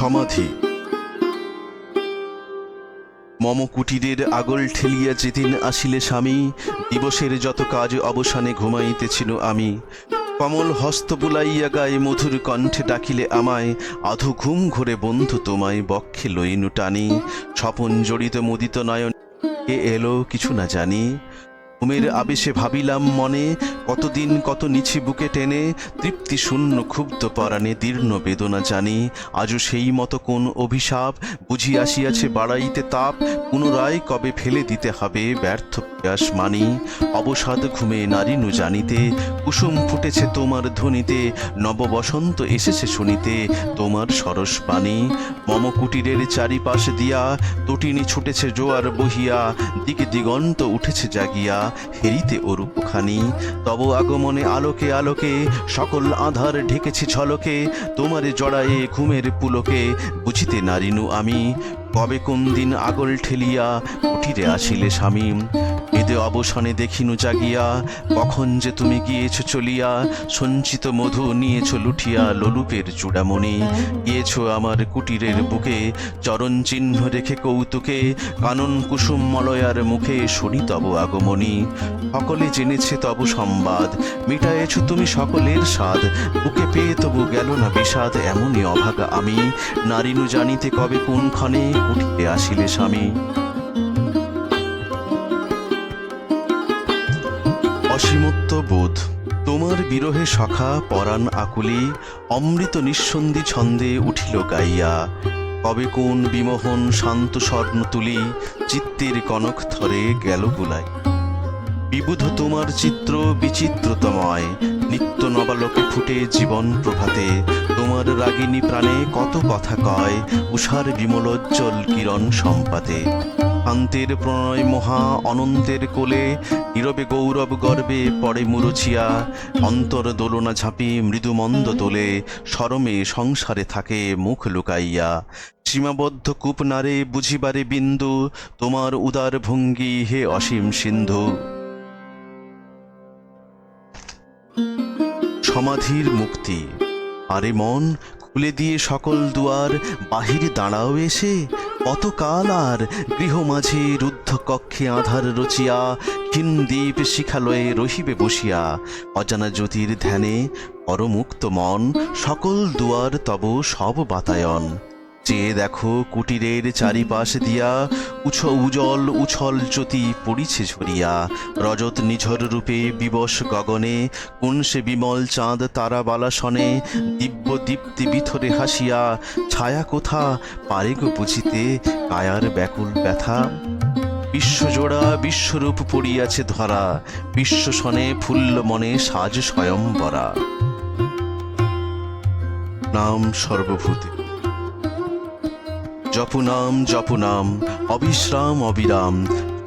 সমাধি। মম কুটিরের আগল ঠেলিয়া যেদিন আসিলে স্বামী, দিবসের যত কাজ অবসানে ঘুমাইতেছিল আমি। কমল হস্ত বুলাইয়া গায়ে মধুর কণ্ঠে ডাকিলে আমায়, আধো ঘুম ঘরে বন্ধু তোমায় বক্ষে লইনু টানি। স্বপন জড়িত মুদিত নয়ন এ এলো কিছু না জানি। ঘুমের আবেশে ভাবিলাম মনে, কতদিন কত নিচে বুকে টেনে, তৃপ্তি শূন্য ক্ষুব্ধ পরাণে দীর্ণ বেদনা জানি, আজও সেই মতো কোন অভিশাপ? বুঝি আসিয়াছে বাড়াইতে তাপ, পুনরায় কবে ফেলে দিতে হবে ব্যর্থ প্রয়াস মানি। অবসাদ ঘুমে নারীনু জানিতে, কুসুম ফুটেছে তোমার ধ্বনিতে নব বসন্ত এসেছে শুনিতে, তোমার সরস বাণী। মম কুটিরের চারিপাশ দিয়া তটিনী ছুটেছে জোয়ার বহিয়া, দিকে দিগন্ত উঠেছে জাগিয়া। হেরিতে ওরূপখানি তব আগমনে আলোকে আলোকে সকল আধার ঢেকেছি ছলকে। তোমারে জড়ায়ে ঘুমের পুলকে, বুঝিতে নারিনু আমি। কবে কোন দিন আগল ঠেলিয়া কুটিরে আসিলে স্বামী? এদে অবসানে দেখিনু জাগিয়া, কখন যে তুমি গিয়েছ চলিয়া, সঞ্চিত মধু নিয়েছ লুঠিয়া লোলুপের চূড়ামণি। গিয়েছ আমার কুটিরের বুকে, চরণ চিহ্ন রেখে কৌতুকে, কানন কুসুম মলয়ার মুখে শুনি তব আগমনী সকলে জেনেছে তব সংবাদ মিটায়েছ তুমি সকলের স্বাদ। বুকে পেয়ে তবু গেল না বিষাদ, এমনই অভাগা আমি। নারীনু জানিতে কবে কোন ক্ষণে উঠিতে আসিলে স্বামী। অসীমত্ব বোধ, তোমার বিরহে সখা পরাণ আকুলি, অমৃত নিঃসন্ধি ছন্দে উঠিল গাইয়া। কবে কোন বিমোহন শান্ত স্বর্ণ তুলি, চিত্তের কনক থরে গেল গুলাই বিবুধ তোমার চিত্র বিচিত্রতময় নিত্য ফুটে জীবন প্রভাতে। তোমার রাগিনী প্রাণে কত কথা কয়, উষার বিমলোজ্জ্বল কিরণ সম্পাতে। শান্তের প্রণয় মহা অনন্তের কোলে, নীরবে গৌরব গর্বে পড়ে মুরুচিয়া। অন্তর দোলনা ঝাঁপি মৃদুমন্দ তোলে, সরমে সংসারে থাকে মুখ লুকাইয়া। সীমাবদ্ধ কূপনারে বুঝিবারে বিন্দু, তোমার উদার ভঙ্গি হে অসীম সিন্ধু। সমাধির মুক্তি। আরে মন, খুলে দিয়ে সকল দুয়ার বাহির দাঁড়াও এসে। কতকাল আর গৃহ মাঝে রুদ্ধ কক্ষে আধার রচিয়া, ক্ষীণ দ্বীপ শিখালয়ে রহিবে বসিয়া। অজানা জ্যোতির ধ্যানে পরমুক্ত মন, সকল দুয়ার তব সব বাতায়ন। চেয়ে দেখো কুটিরের চারিপাশ দিয়া উছ উজল উছল জ্যোতি পড়িছে ঝরিয়া। রজত নিঝর রূপে বিবশ গগনে, কোন সে বিমল চাঁদ তারা বালাসনে, দিব্য দীপ্তি বিথরে হাসিয়া, ছায়া কোথা পারে গো বুঝিতে কায়ার ব্যাকুল ব্যথা? বিশ্বজোড়া বিশ্বরূপ পড়িয়াছে ধরা বিশ্বসনে ফুল্ল মনে সাজ স্বয়ম্বরা। নাম সর্বভূতি। জপুনাম জপুনাম, অবিশ্রাম, অবিরাম।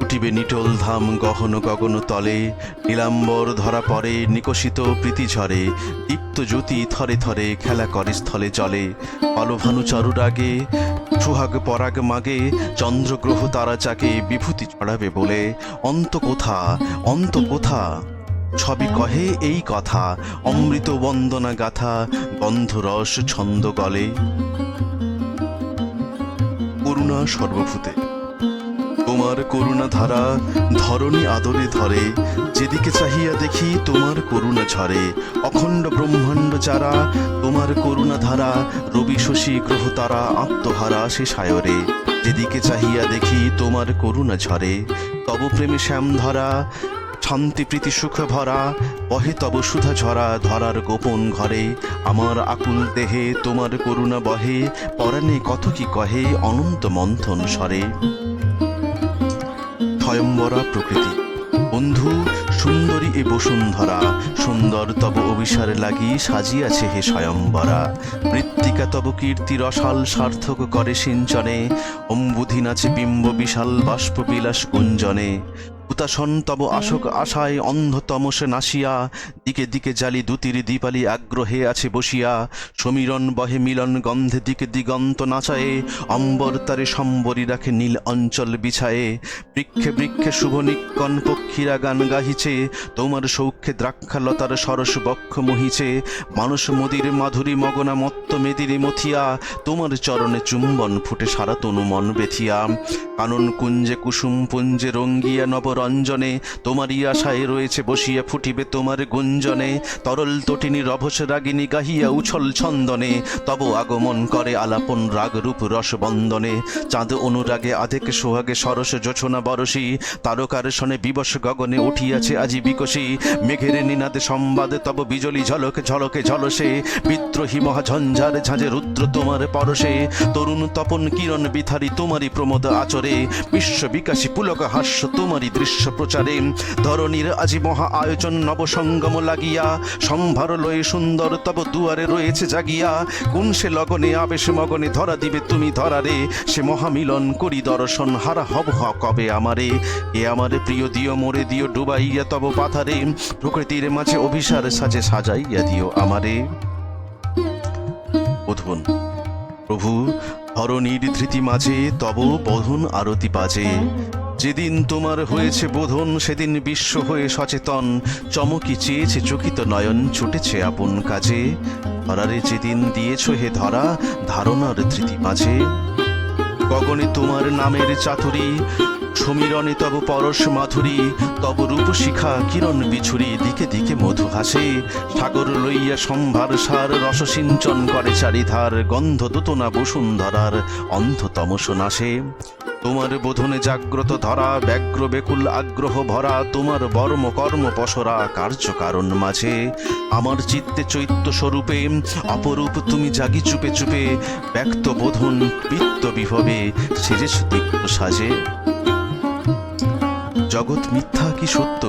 ফুটিবে নিটল ধাম গহন গগন তলে, নীলাম্বর ধরা পড়ে নিকশিত প্রীতি ঝরে, দীপ্ত জ্যোতি থরে থরে খেলা করে স্থলে চলে অলভানু চারুরাগে, সুহাগ পরাগ মাগে, চন্দ্রগ্রহ তারা চাকে বিভূতি ছড়াবে বলে। অন্ত কোথা অন্ত কোথা? সবই কহে এই কথা, অমৃত বন্দনা গাথা, গন্ধরস ছন্দ গলে। করুণা সর্বভূতে। তোমার করুণা ধারা ধরণী আদরে ধরে। যেদিকে চাহিয়া দেখি তোমার করুণা ঝরে। অখণ্ড ব্রহ্মাণ্ড যারা তোমার করুণা ধারা, রবি শশী গ্রহ তারা আত্মহারা সে সায়রে। যেদিকে চাহিয়া দেখি তোমার করুণা ঝরে, তব প্রেমে শ্যাম ধরা শান্তি প্রীতি সুখ ভরা, বহে তব সুধা ঝরা ধরার গোপন ঘরে। আমার আকুল দেহে তোমার করুণা বহে, পরাণে কত কি কহে অনন্ত মন্থন স্বরে। স্বয়ম্বরা প্রকৃতি, বন্ধু, সুন্দরী এ বসুন্ধরা, সুন্দর তব অভিসার লাগি সাজিয়াছে হে স্বয়ম্বরা। মৃত্তিকা তব কীর্তি রসাল সার্থক করে সিঞ্চনে অম্বুধি নাচে বিম্ব বিশাল বাষ্প বিলাস গুঞ্জনে হুতাশন তব আশোক আশায় অন্ধতমসে নাসিয়া। দিকে দিকে জালি দুতির দীপালি আগ্রহে আছে বসিয়া। সমীরণ বহে মিলন গন্ধে দিকে দিগন্ত নাচায়ে। অম্বর তারে সম্বরী রাখে নীল অঞ্চল বিছায়ে। বৃক্ষে বৃক্ষে শুভ নিক্কণ পক্ষীরা গান গাহিছে। তোমার সৌখ্যে দ্রাক্ষালতার সরস বক্ষ মহিছে। মানুষ মদির মাধুরী মগনা মত্ত মেদিরে মথিয়া। তোমার চরণে চুম্বন ফুটে সারা তনু মন বেথিয়া কানন কুঞ্জে কুসুম পুঞ্জে রঙ্গিয়া নবরঞ্জনে তোমারই আশায় রয়েছে বসিয়া ফুটিবে তোমার গুঞ্জনে। তরল তটিনী রভস রাগিনী গাহিয়া উছল ছন্দনে। তব আগমন করে আলাপন রাগ রূপ রস বন্দনে চাঁদ অনুরাগে আধেক সোহাগে সরস জোছনা বরসী। তারকার শনে বিবশ গগনে উঠিয়াছে আজি বিকশী। মেঘের নিনাদে সম্বাদে, তব বিজলি ঝলকে ঝলকে ঝলসে। বিদ্রোহী মহাঝঞ্ঝার ঝাঁঝে রুদ্র তোমার পরশে। তরুণ তপন কিরণ বিথারি তোমারই প্রমোদ আচরে। বিশ্ব বিকাশী পুলক হাস্য তোমারই দৃশ্য প্রচারে ধরণীর আজি মহা আয়োজন নবসঙ্গম লাগিয়া। সম্ভার লয়ে সুন্দর, তব দুয়ারে রয়েছে জাগিয়া। কোন সে লগনে আবেশ মগনে ধরা দিবে তুমি ধরারে? সে মহামিলন করি দর্শন, হারা হব হ কবে আমারে? এ আমারে প্রিয়, দিও মোরে, দিও ডুবাইয়া তব পাথারে প্রকৃতির মাঝে অভিসার সাজে সাজাইয়া দিও আমারে। বোধন প্রভু, ধরণীর ধৃতি মাঝে তব বধন আরতি বাজে। যেদিন তোমার হয়েছে বোধন, সেদিন বিশ্ব হয়ে সচেতন। চমকি চেয়েছে চকিত নয়ন, ছুটেছে আপন কাজে। ধরারে যেদিন দিয়েছ হে ধরা, ধারণার ধৃতি মাঝে গগনে তোমার নামের চাতুরি সমীরণে তব পরশ মাধুরী, তব রূপ শিখা কিরণ বিছুরি, দিকে দিকে মধু হাসে। সাগর লইয়া সম্ভার সার রসসিঞ্চন করে চারিধার, গন্ধ দোতনা বসুন্ধরার অন্ধ তমস নাশে। তোমার বোধনে জাগ্রত ধরা, ব্যগ্র, বেকুল, আগ্রহ ভরা, তোমার বর্ম, কর্ম কার্য কারণ মাঝে। আমার চিত্তে চৈত্য স্বরূপে, অপরূপ তুমি জাগি চুপে চুপে, ব্যক্ত বোধন বৃত্ত বিভবে, সেজেছ দীপ্ত সাজে। জগৎ মিথ্যা কি সত্য?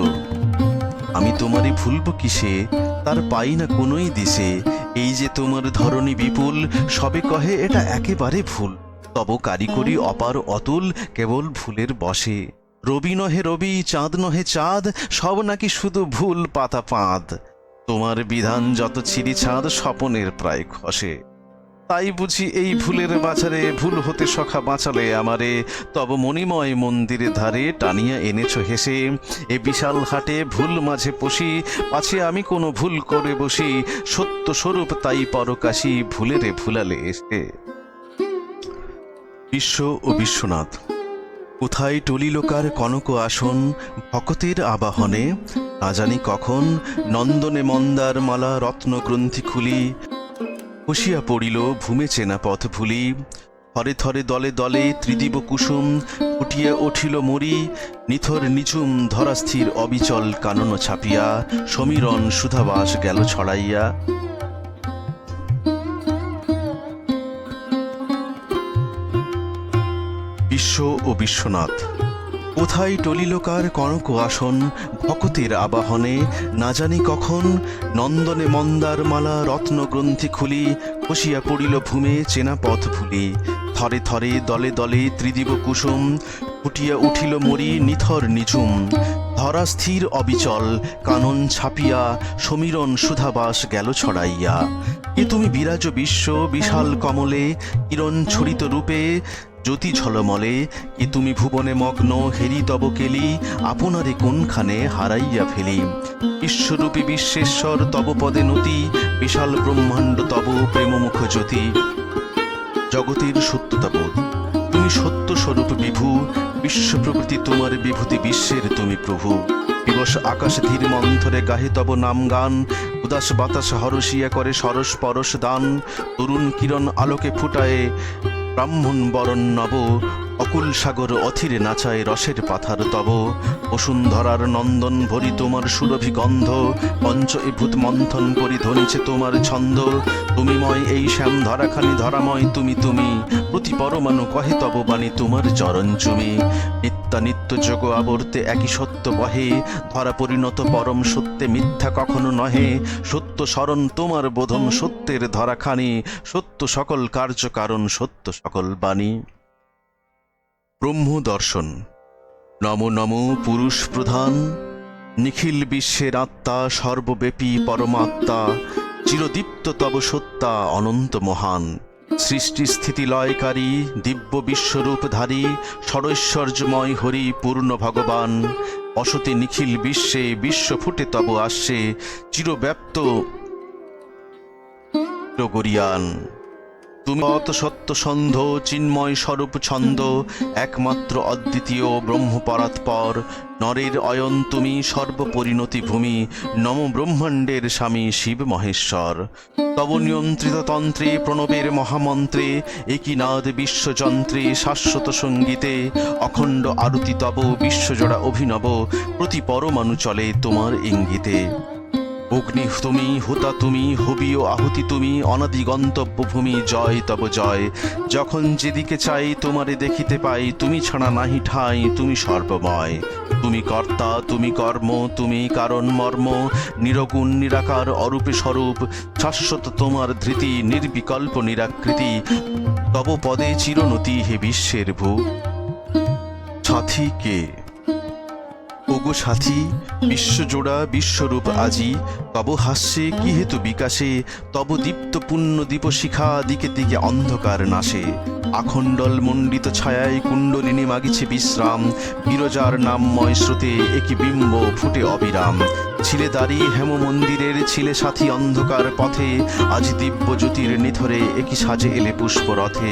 আমি তোমারই ভুলব কিসে? তার পাই না কোনোই দিশে। এই যে তোমার ধরনী বিপুল, সবে কহে এটা একেবারে ভুল। তব কারিকরি অপার অতুল কেবল ভুলের বসে রবি নহে রবি চাঁদ নহে চাঁদ সব নাকি শুধু ভুল পাতা পাঁদ। তোমার বিধান যত ছিরি ছাঁদ স্বপনের প্রায় খসে। তাই বুঝি এই ভুলের বাজারে ভুল হতে সখা বাঁচালে আমারে। তব মণিময় মন্দিরে ধারে টানিয়া এনেছ হেসে। এ বিশাল হাটে ভুল মাঝে পশি পাছে আমি কোনো ভুল করে বসি। সত্য স্বরূপ তাই পরকাশি ভুলেরে ভুলালে এসে। বিশ্ব ও বিশ্বনাথ। কোথায় টলিলোকার কনক আসন ভকতের আবাহনে না জানি কখন নন্দনে মন্দার মালা রত্ন গ্রন্থি খুলি। বসিয়া পড়িল ভূমে চেনা পথ ভুলি। থরে থরে দলে দলে ত্রিদিব কুসুম ফুটিয়া উঠিল মরি। নিথর নিচুম ধরাস্থির অবিচল কানন ছাপিয়া, সমীরণ সুধাবাস গেল ছড়াইয়া। বিশ্ব ও বিশ্বনাথ। কোথায় টলিলোকার কনক আসন, ভকতের আবাহনে, না জানি কখন, নন্দনে মন্দার মালা রত্ন গ্রন্থি খুলি বসিয়া পড়িল ভূমে চেনা পথ ভুলি। থরে থরে দলে দলে ত্রিদিব কুসুম, ফুটিয়া উঠিল মরি নিথর নিঝুম। ধরা স্থির অবিচল, কানন ছাপিয়া, সমীরণ সুধাবাস গেল ছড়াইয়া। এ তুমি বিরাজ বিশ্ব, বিশাল কমলে, কিরণ ছড়িত রূপে জ্যোতি ঝলমলে কি তুমি ভুবনে মগ্ন, হেরি তব কেলি, আপনারে কোনখানে হারাইয়া ফেলি? বিশ্বরূপী বিশ্বেশ্বর, তব পদে নতি, বিশাল ব্রহ্মাণ্ড, তব প্রেমমুখ জ্যোতি। জগতের সত্যতা বোধ, তুমি সত্য স্বরূপ বিভু, বিশ্ব প্রকৃতি তোমার বিভূতি বিশ্বের তুমি প্রভু। দিবস আকাশ ধীর মন্থরে গাহে তব নাম গান, উদাস বাতাস হরসিয়া করে সরস পরশ দান, তরুণ কিরণ আলোকে ফুটায়ে ব্রাহ্মণ বরণ নব, অকুল সাগর অথিরে নাচায় রসের পাথার তব, বসুন্ধরার নন্দন ভরি তোমার সুরভি গন্ধ, পঞ্চ এভূত মন্থন করি ধনেছে তোমার ছন্দ, তুমিময় এই শ্যাম ধরাখানি ধরাময় তুমি তুমি, প্রতি পরমাণু কহে তব বাণী তোমার চরণ চুমি নিত্যা নিত্য যোগ আবর্তে একই সত্য বহে। ধরা পরিণত পরম সত্যে মিথ্যা কখনো নহে। সত্য স্মরণ তোমার বোধন সত্যের ধরাখানি। সত্য সকল কার্য কারণ, সত্য সকল বাণী। ব্রহ্ম দর্শন। নম নম পুরুষ প্রধান। নিখিল বিশ্বের আত্মা, সর্বব্যাপী পরমাত্মা। চিরদীপ্ত তব সত্তা, অনন্ত মহান। সৃষ্টি স্থিতি লয়কারী দিব্য বিশ্বরূপধারী ষড়ৈশ্বর্যময় হরি পূর্ণ ভগবান। অসতি নিখিল বিশ্বে বিশ্ব ফুটে তব আসছে চিরব্যাপ্ত গরিয়ান তুমি অত সত্য সন্ধ চিন্ময় স্বরূপ ছন্দ, একমাত্র অদ্বিতীয় ব্রহ্মপরাৎপর, নরের অয়ন তুমি সর্বপরিণতি ভূমি, নম ব্রহ্মাণ্ডের স্বামী শিব মহেশ্বর। তব নিয়ন্ত্রিত তন্ত্রে, প্রণবের মহামন্ত্রে একীনাদ বিশ্বযন্ত্রে শাশ্বত সঙ্গীতে, অখণ্ড আরতি তব বিশ্বজোড়া অভিনব, প্রতি পরমাণু চলে তোমার ইঙ্গিতে। অগ্নি তুমি হুতা তুমি হবিও আহুতি তুমি, অনাদি গন্তব্য ভূমি জয় তব জয়। যখন যেদিকে চাই, তোমারে দেখিতে পাই, তুমি ছাড়া নাহি ঠাই, তুমি সর্বময়। তুমি কর্তা, তুমি কর্ম, তুমি কারণ মর্ম, নিরগুণ, নিরাকার, অরূপে স্বরূপ, শাশ্বত তোমার ধৃতি, নির্বিকল্প নিরাকৃতি। তব পদে চিরনতি হে বিশ্বের ভূ। সাথী কে? ওগো সাথী, বিশ্বজোড়া, বিশ্বরূপ আজি, তব হাস্যে কি হেতু বিকাশে, তব দীপ্ত পুণ্য দীপশিখা দিকে দিকে অন্ধকার নাশে। আখণ্ডল মণ্ডিত ছায়ায় কুণ্ডলিনী মাগিছে বিশ্রাম, বিরজার নামময় স্রোতে একই বিম্ব ফুটে অবিরাম। ছিলে দাঁড়ি হেম মন্দিরের, ছিলে সাথী অন্ধকার পথে, আজ দিব্য জ্যোতির নিথরে একই সাজে এলে পুষ্পরথে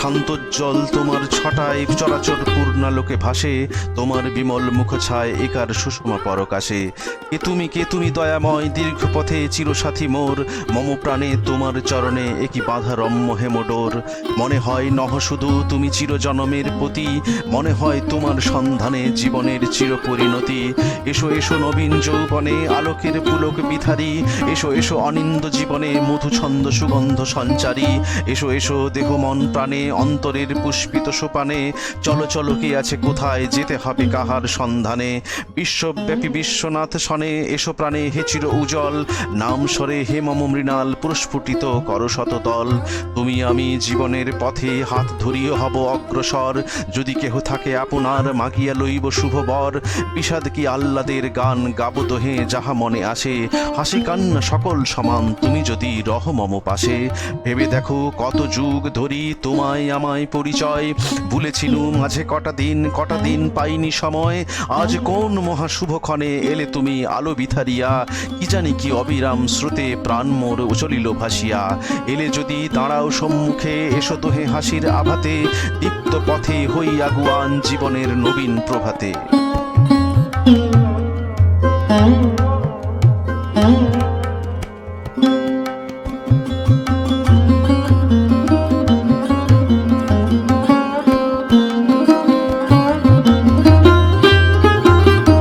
শান্তজ্জল তোমার ছটায় চরাচর পূর্ণালোকে ভাসে, তোমার বিমল মুখ ছায় একার সুষমা পরকাশে। কে তুমি কে তুমি দয়াময়, দীর্ঘ পথে চিরসাথী মোর। মম প্রাণে তোমার চরণে একই বাধা রম্য হেমডোর। মনে হয় নহ শুধু তুমি চিরজনমের প্রতি মনে হয় তোমার সন্ধানে জীবনের চিরপরিণতি। এসো এসো নবীন যৌবনে আলোকের পুলক বিথারি এসো এসো অনিন্দ জীবনে মধু ছন্দ সুগন্ধ সঞ্চারী। এসো এসো দেহ মন প্রাণে অন্তরের পুষ্পিত সোপানে। চলো চলো কি আছে কোথায়, যেতে হবে কাহার সন্ধানে। বিশ্বব্যাপী বিশ্বনাথ সনে এসো প্রাণে হে চির উজ্জ্বল, নাম সরে হে মম মৃণাল, পুরস্ফুটিত করশত দল। তুমি আমি জীবনের পথে হাত ধরিয়ে হব অগ্রসর, যদি কেহ থাকে আপনার মাগিয়া লইব শুভ বর। বিষাদ কি আহ্লাদের গান গাব দোহে যাহা মনে আসে, হাসি কান্না সকল সমান, তুমি যদি রহ মম পাশে। ভেবে দেখো কত যুগ ধরি তোমায় আমায় পরিচয় ভুলেছিলু মাঝে কটা দিন কটা দিন পাইনি সময়, আজ কোন কোন মহাশুভক্ষণে এলে তুমি আলো বিথারিয়া, কি জানি কি অবিরাম স্রোতে প্রাণ মোর চলিল ভাসিয়া। এলে যদি দাঁড়াও সম্মুখে, এসো তোহে হাসির আভাতে, দীপ্ত পথে হই আগুয়ান জীবনের নবীন প্রভাতে।